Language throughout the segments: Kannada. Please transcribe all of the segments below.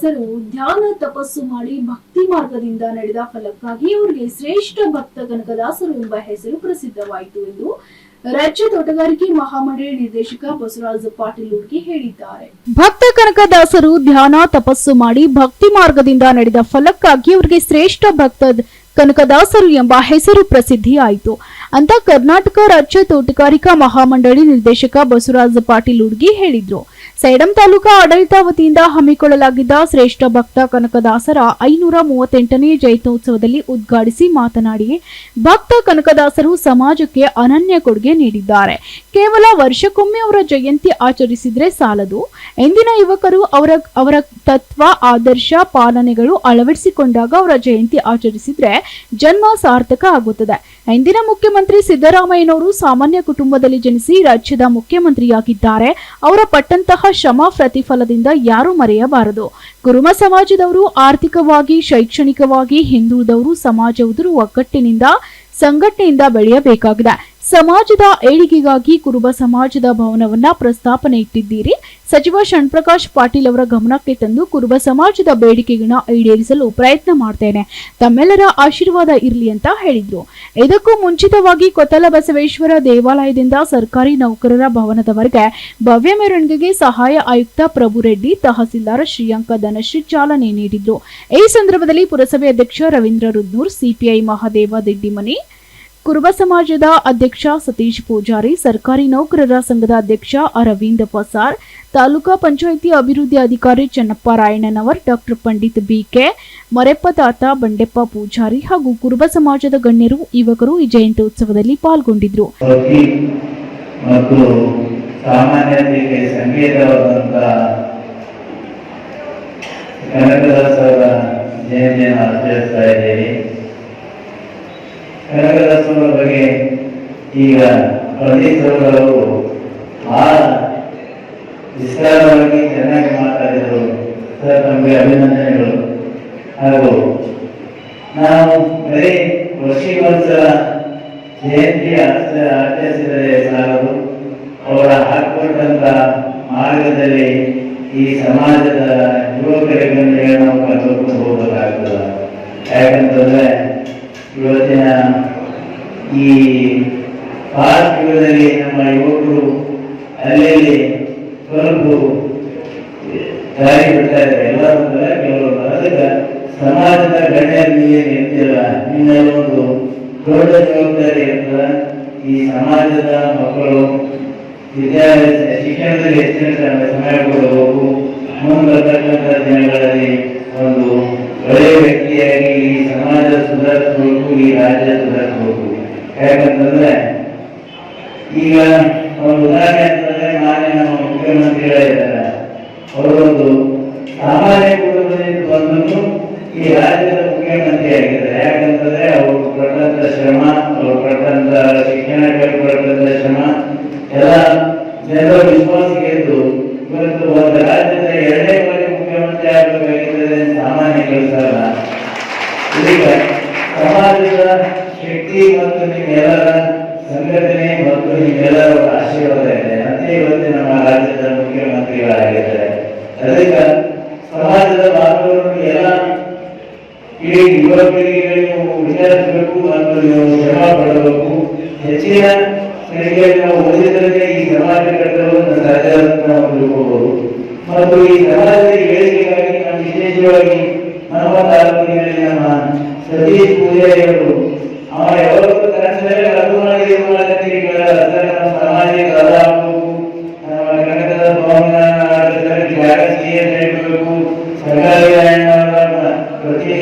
ಕನಕದಾಸರು ಧ್ಯಾನ ತಪಸ್ಸು ಮಾಡಿ ಭಕ್ತಿ ಮಾರ್ಗದಿಂದ ನಡೆದ ಫಲಕ್ಕಾಗಿ ಇವರಿಗೆ ಶ್ರೇಷ್ಠ ಭಕ್ತ ಕನಕದಾಸರು ಎಂಬ ಹೆಸರು ಪ್ರಸಿದ್ಧವಾಯಿತು ಎಂದು ರಾಜ್ಯ ತೋಟಗಾರಿಕೆ ಮಹಾಮಂಡಳಿ ನಿರ್ದೇಶಕ ಬಸವರಾಜ ಪಾಟೀಲ್ ಉಡ್ಗಿ ಹೇಳಿದ್ದಾರೆ. ಭಕ್ತ ಕನಕದಾಸರು ಧ್ಯಾನ ತಪಸ್ಸು ಮಾಡಿ ಭಕ್ತಿ ಮಾರ್ಗದಿಂದ ನಡೆದ ಫಲಕ್ಕಾಗಿ ಅವರಿಗೆ ಶ್ರೇಷ್ಠ ಭಕ್ತ ಕನಕದಾಸರು ಎಂಬ ಹೆಸರು ಪ್ರಸಿದ್ಧಿಯಾಯಿತು. ಅಂತ ಕರ್ನಾಟಕ ರಾಜ್ಯ ತೋಟಗಾರಿಕಾ ಮಹಾಮಂಡಳಿ ನಿರ್ದೇಶಕ ಬಸವರಾಜ ಪಾಟೀಲ್ ಉಡ್ಗಿ ಹೇಳಿದ್ರು. ಸೈಡಂ ತಾಲೂಕಾ ಆಡಳಿತ ವತಿಯಿಂದ ಹಮ್ಮಿಕೊಳ್ಳಲಾಗಿದ್ದ ಶ್ರೇಷ್ಠ ಭಕ್ತ ಕನಕದಾಸರ ಐನೂರ ಮೂವತ್ತೆಂಟನೇ ಜಯಂತ್ಯೋತ್ಸವದಲ್ಲಿ ಉದ್ಘಾಟಿಸಿ ಮಾತನಾಡಿ, ಭಕ್ತ ಕನಕದಾಸರು ಸಮಾಜಕ್ಕೆ ಅನನ್ಯ ಕೊಡುಗೆ ನೀಡಿದ್ದಾರೆ. ಕೇವಲ ವರ್ಷಕ್ಕೊಮ್ಮೆ ಅವರ ಜಯಂತಿ ಆಚರಿಸಿದ್ರೆ ಸಾಲದು. ಎಂದಿನ ಯುವಕರು ಅವರ ಅವರ ತತ್ವ, ಆದರ್ಶ, ಪಾಲನೆಗಳು ಅಳವಡಿಸಿಕೊಂಡಾಗ ಅವರ ಜಯಂತಿ ಆಚರಿಸಿದ್ರೆ ಜನ್ಮ ಸಾರ್ಥಕ ಆಗುತ್ತದೆ. ಎಂದಿನ ಮುಖ್ಯಮಂತ್ರಿ ಸಿದ್ದರಾಮಯ್ಯನವರು ಸಾಮಾನ್ಯ ಕುಟುಂಬದಲ್ಲಿ ಜನಿಸಿ ರಾಜ್ಯದ ಮುಖ್ಯಮಂತ್ರಿಯಾಗಿದ್ದಾರೆ. ಅವರ ಪಟ್ಟಂತಹ ಶ್ರಮ ಪ್ರತಿಫಲದಿಂದ ಯಾರೂ ಮರೆಯಬಾರದು. ಕುರುಮ ಸಮಾಜದವರು ಆರ್ಥಿಕವಾಗಿ ಶೈಕ್ಷಣಿಕವಾಗಿ ಹಿಂದುಳಿದವರು ಸಮಾಜದವರು ಒಗ್ಗಟ್ಟಿನಿಂದ ಸಂಘಟನೆಯಿಂದ ಬೆಳೆಯಬೇಕಾಗಿದೆ. ಸಮಾಜದ ಏಳಿಗೆಗಾಗಿ ಕುರುಬ ಸಮಾಜದ ಭವನವನ್ನ ಪ್ರಸ್ತಾಪನೆ ಇಟ್ಟಿದ್ದೀರಿ. ಸಚಿವ ಶಣ್ಪ್ರಕಾಶ್ ಪಾಟೀಲ್ ಅವರ ಗಮನಕ್ಕೆ ತಂದು ಕುರುಬ ಸಮಾಜದ ಬೇಡಿಕೆಗಳನ್ನ ಈಡೇರಿಸಲು ಪ್ರಯತ್ನ ಮಾಡ್ತೇನೆ. ತಮ್ಮೆಲ್ಲರ ಆಶೀರ್ವಾದ ಇರಲಿ ಅಂತ ಹೇಳಿದ್ರು. ಇದಕ್ಕೂ ಮುಂಚಿತವಾಗಿ ಕೊತ್ತಲ ಬಸವೇಶ್ವರ ದೇವಾಲಯದಿಂದ ಸರ್ಕಾರಿ ನೌಕರರ ಭವನದವರೆಗೆ ಭವ್ಯ ಮೆರವಣಿಗೆಗೆ ಸಹಾಯ ಆಯುಕ್ತ ಪ್ರಭು ರೆಡ್ಡಿ, ತಹಸೀಲ್ದಾರ್ ಶ್ರೀಯಾಂಕ ಧನಶ್ರೀ ಚಾಲನೆ ನೀಡಿದ್ರು. ಈ ಸಂದರ್ಭದಲ್ಲಿ ಪುರಸಭೆ ಅಧ್ಯಕ್ಷ ರವೀಂದ್ರ ರುದ್ನೂರ್, ಸಿಪಿಐ ಮಹಾದೇವ ದಿಡ್ಡಿಮನಿ ಕುರುಬ ಸಮಾಜದ ಅಧ್ಯಕ್ಷ ಸತೀಶ್ ಪೂಜಾರಿ, ಸರ್ಕಾರಿ ನೌಕರರ ಸಂಘದ ಅಧ್ಯಕ್ಷ ಅರವಿಂದ ಪಸಾರ್, ತಾಲೂಕಾ ಪಂಚಾಯಿತಿ ಅಭಿವೃದ್ಧಿ ಅಧಿಕಾರಿ Channappa Rayannanavar, doctor Pandit B K Mareppa ತಾತ, ಬಂಡೆಪ್ಪ ಪೂಜಾರಿ ಹಾಗೂ ಕುರುಬ ಸಮಾಜದ ಗಣ್ಯರು, ಯುವಕರು ಈ ಜಯಂತ್ಯೋತ್ಸವದಲ್ಲಿ ಪಾಲ್ಗೊಂಡಿದ್ರು. ಭಕ್ತಿ ಮತ್ತು ಕನಕದಾಸರ ಬಗ್ಗೆ ಈಗ ಪ್ರದೀಪರವರು ಬಹಳ ವಿಸ್ತಾರವಾಗಿ ಚೆನ್ನಾಗಿ ಮಾತಾಡಿದರು ಸರ್, ನಮಗೆ ಅಭಿನಂದನೆಗಳು. ಹಾಗೂ ನಾವು ಬರೀ ವರ್ಷಿಗೊಂದ್ಸಲ ಜಯಂತಿ ಆಚ- ಆಚರಿಸಿದರೆ ಸಾಲದು. ಅವರ ಹಾಕಿಕೊಂಡಂತ ಮಾರ್ಗದಲ್ಲಿ ಈ ಸಮಾಜದ ಯುವಕರಿಗೆ ನಾವು ಕರ್ಕೊಂಡು ಹೋಗಬೇಕಾಗ್ತದೆ. ಯಾಕಂತಂದ್ರೆ ಇವತ್ತಿನ ಈ ಪಾರ್ಕ್ ಯುಗದಲ್ಲಿ ನಮ್ಮ ಯುವಕರು ಅಲ್ಲಲ್ಲಿ ಸ್ವಲ್ಪ ದಾರಿ ಬಿಡ್ತಾ ಎಲ್ಲರೂ ಬರ ಕೆಲವರು ಅದಕ್ಕೆ ಸಮಾಜದ ಗಣ್ಯರಿಗೆ ಇರ್ತಿಲ್ಲ ನಿನ್ನೆಲ್ಲ ಒಂದು ದೊಡ್ಡ ಜವಾಬ್ದಾರಿ ಇರ್ತದೆ ಈ ಸಮಾಜದ ಮಕ್ಕಳು, ವಿದ್ಯಾಭ್ಯಾಸ, ಶಿಕ್ಷಣದಲ್ಲಿ ಹೆಚ್ಚಿನ ಸಮಯ ಕೊಡಬೇಕು. ಮುಂಬರ್ತಕ್ಕಂಥ ದಿನಗಳಲ್ಲಿ ಈಗ ಒಂದು ಉದಾಹರಣೆ ಅಂತಂದ್ರೆ ನಮ್ಮ ಮುಖ್ಯಮಂತ್ರಿಗಳಿದ್ದಾರೆ ಅವರೊಂದು ಸಾಮಾನ್ಯ ಕುಟುಂಬದಿಂದ ಬಂದು ಈ ರಾಜ್ಯದ ಮುಖ್ಯಮಂತ್ರಿ ಆಗಿದ್ದಾರೆ. ಯಾಕಂತಂದ್ರೆ ಅವರು ಪಟ್ಟಂತ ಶ್ರಮ, ಅವರು ಪಟ್ಟಂತ ಶಿಕ್ಷಣಕ್ಕೆ ಪಟ್ಟಂತ ಶ್ರಮ, ಎಲ್ಲ ಜನರ ವಿಶ್ವಾಸ ಗೆದ್ದು ಇವತ್ತು ಇಡೀ ಯುವ ಪೀಳಿಗೆಯನ್ನು ಮತ್ತು ನೀವು ಶ್ರಮ ಪಡಬೇಕು ಹೆಚ್ಚಿನ ಸಂಖ್ಯೆಯಲ್ಲಿ ನಾವು ಈ ಸಮಾಜ ಸಾಧ್ಯ ಅಂತ ನಾವು ತಿಳ್ಕೋಬಹುದು ಮತ್ತು ಈ ಸಮಾಜದ ಏಳಿಗೆಗಾಗಿ ನಾನು ವಿಶೇಷವಾಗಿ ನಮ್ಮ ಸತೀಶ್ ಪೂಜಾರಿಯವರು ಅವ ಯಾವತ್ತೂ ಕನಸಿನಲ್ಲಿ ಅದು ಮಾಡಿ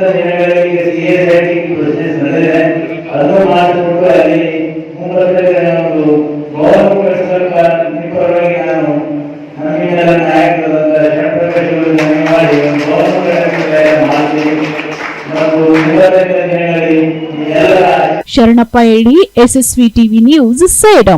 ಬಂದಂತ ದಿನಗಳಲ್ಲಿ ಸೀರಿಯಸ್ ಆಗಿ ಬಿಸ್ನೆಸ್ ನಡೆದಿದೆ ನಾನು ಶರಣಪ್ಪ ಎಸ್ಎಸ್ವಿ ಟಿವಿ ನ್ಯೂಸ್ ಸೈಡಂ